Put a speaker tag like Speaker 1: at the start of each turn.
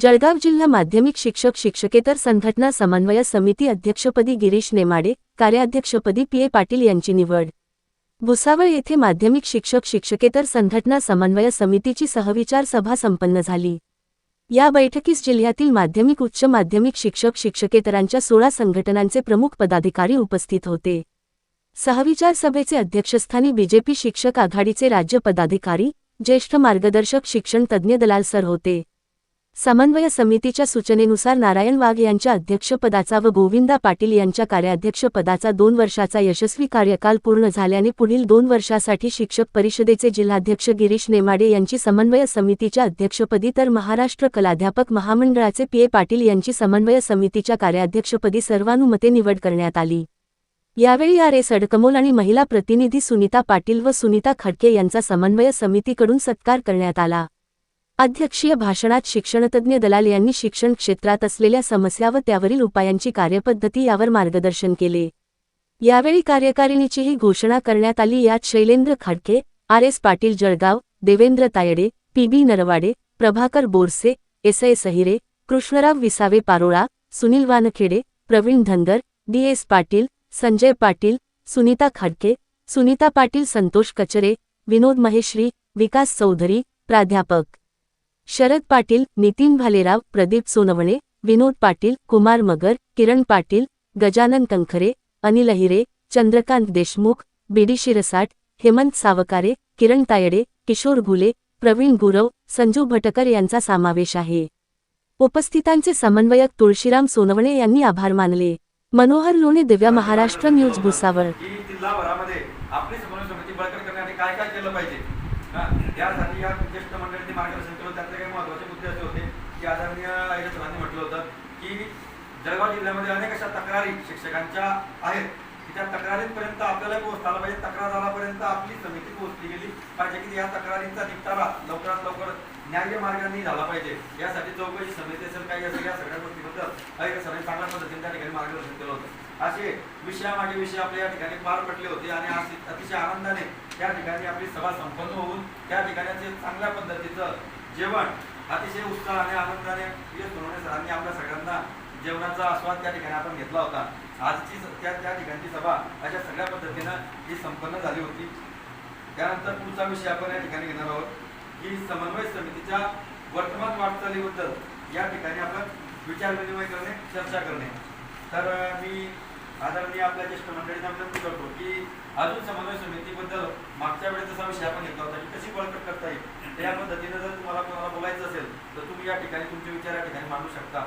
Speaker 1: जळगाव जिल्हा माध्यमिक शिक्षक शिक्षकेतर संघटना समन्वय समिती अध्यक्षपदी गिरीश नेमाडे कार्याध्यक्षपदी पी ए पाटील यांची निवड. भुसावळ येथे माध्यमिक शिक्षक शिक्षकेतर संघटना समन्वय समितीची सहविचार सभा संपन्न झाली. या बैठकीस जिल्ह्यातील माध्यमिक उच्च माध्यमिक शिक्षक शिक्षकेतरांच्या सोळा संघटनांचे प्रमुख पदाधिकारी उपस्थित होते. सहविचार सभेचे अध्यक्षस्थानी बीजेपी शिक्षक आघाडीचे राज्य पदाधिकारी ज्येष्ठ मार्गदर्शक शिक्षण तज्ज्ञ दलाल सर होते. समन्वय समितीच्या सूचनेनुसार नारायण वाघ यांच्या अध्यक्षपदाचा व गोविंदा पाटील यांच्या कार्याध्यक्षपदाचा दोन वर्षाचा यशस्वी कार्यकाल पूर्ण झाल्याने पुढील दोन वर्षासाठी शिक्षक परिषदेचे जिल्हाध्यक्ष गिरीश नेमाडे यांची समन्वय समितीच्या अध्यक्षपदी तर महाराष्ट्र कलाध्यापक महामंडळाचे पी ए पाटील यांची समन्वय समितीच्या कार्याध्यक्षपदी सर्वानुमते निवड करण्यात आली. यावेळी आर एस अडकमोल आणि महिला प्रतिनिधी सुनीता पाटील व सुनीता खडके यांचा समन्वय समितीकडून सत्कार करण्यात आला. अध्यक्षीय भाषणात शिक्षणतज्ज्ञ दलाल यांनी शिक्षण क्षेत्रात असलेल्या समस्या व त्यावरील उपायांची कार्यपद्धती यावर मार्गदर्शन केले. यावेळी कार्यकारिणीचीही घोषणा करण्यात आली. यात Shailendra Khadke R S Patil Jalgaon Devendra Taide P B Narwade Prabhakar Borse S A Sahire Krishnarao Visave Parola Sunil Wankhede Pravin Dhangar D S Patil Sanjay Patil Sunita Khadke Sunita Patil Santosh Kachare Vinod Maheshri Vikas Chaudhari प्राध्यापक Sharad Patil Nitin Bhalerao Pradeep Sonawane Vinod Patil Kumar Magar Kiran Patil Gajanan Kankhare Anil Ahire Chandrakant Deshmukh B D Shirsat Hemant Savkare Kiran Taide Kishor Ghule Pravin Gurav Sanju Bhatkar यांचा समावेश आहे. उपस्थितांचे समन्वयक तुळशीराम सोनवणे यांनी आभार मानले. Manohar Lone Divya Maharashtra news Bhusawal.
Speaker 2: केलं यासाठी या ज्येष्ठ मंडळींनी मार्गदर्शन केलं. त्यातले काही महत्त्वाचे मुद्दे असे होते की आदरणीय आयरे सरांनी म्हटलं होतं की जळगाव जिल्ह्यामध्ये अनेक अशा तक्रारी शिक्षकांच्या आहेत की त्या तक्रारींपर्यंत आपल्याला पोहोचायला पाहिजे. तक्रारदारापर्यंत आपली समिती पोहोचली गेली पाहिजे की या तक्रारींचा निपटारा लवकरात लवकर न्याय्य मार्गाने झाला पाहिजे. यासाठी चौकशी समिती असेल काही असेल या सगळ्या गोष्टीबद्दल आयरे सरांनी चांगल्या पद्धतीने त्या ठिकाणी मार्गदर्शन केलं होतं. असे विषयामागे विषय आपल्या या ठिकाणी पार पडले होते आणि अतिशय आनंदाने त्या ठिकाणी आपली सभा संपन्न होऊन त्या ठिकाणी चांगल्या पद्धतीचं जेवण अतिशय उत्साहाने आणि आनंदाने सोनवणे सरांनी आपल्या सगळ्यांना जेवणाचा आस्वाद त्या ठिकाणी आपण घेतला होता. आजची त्या त्या ठिकाणची सभा अशा सगळ्या पद्धतीनं ही संपन्न झाली होती. त्यानंतर पुढचा विषय आपण या ठिकाणी घेणार आहोत. की समन्वय समितीच्या वर्तमान वाटचालीबद्दल या ठिकाणी आपण विचार विनिमय करणे चर्चा करणे. तर मी आता मी आदरणीय आपल्या ज्येष्ठ मंडळींना विनंती करतो की अजून समन्वय समितीबद्दल मागच्या वेळेस जसा विषय आपण घेतला होता की कशी बळकट करता येईल? त्या पद्धतीने जर तुम्हाला कोणाला बोलायचं असेल तर तुम्ही या ठिकाणी तुमचे विचार या ठिकाणी मांडू शकता.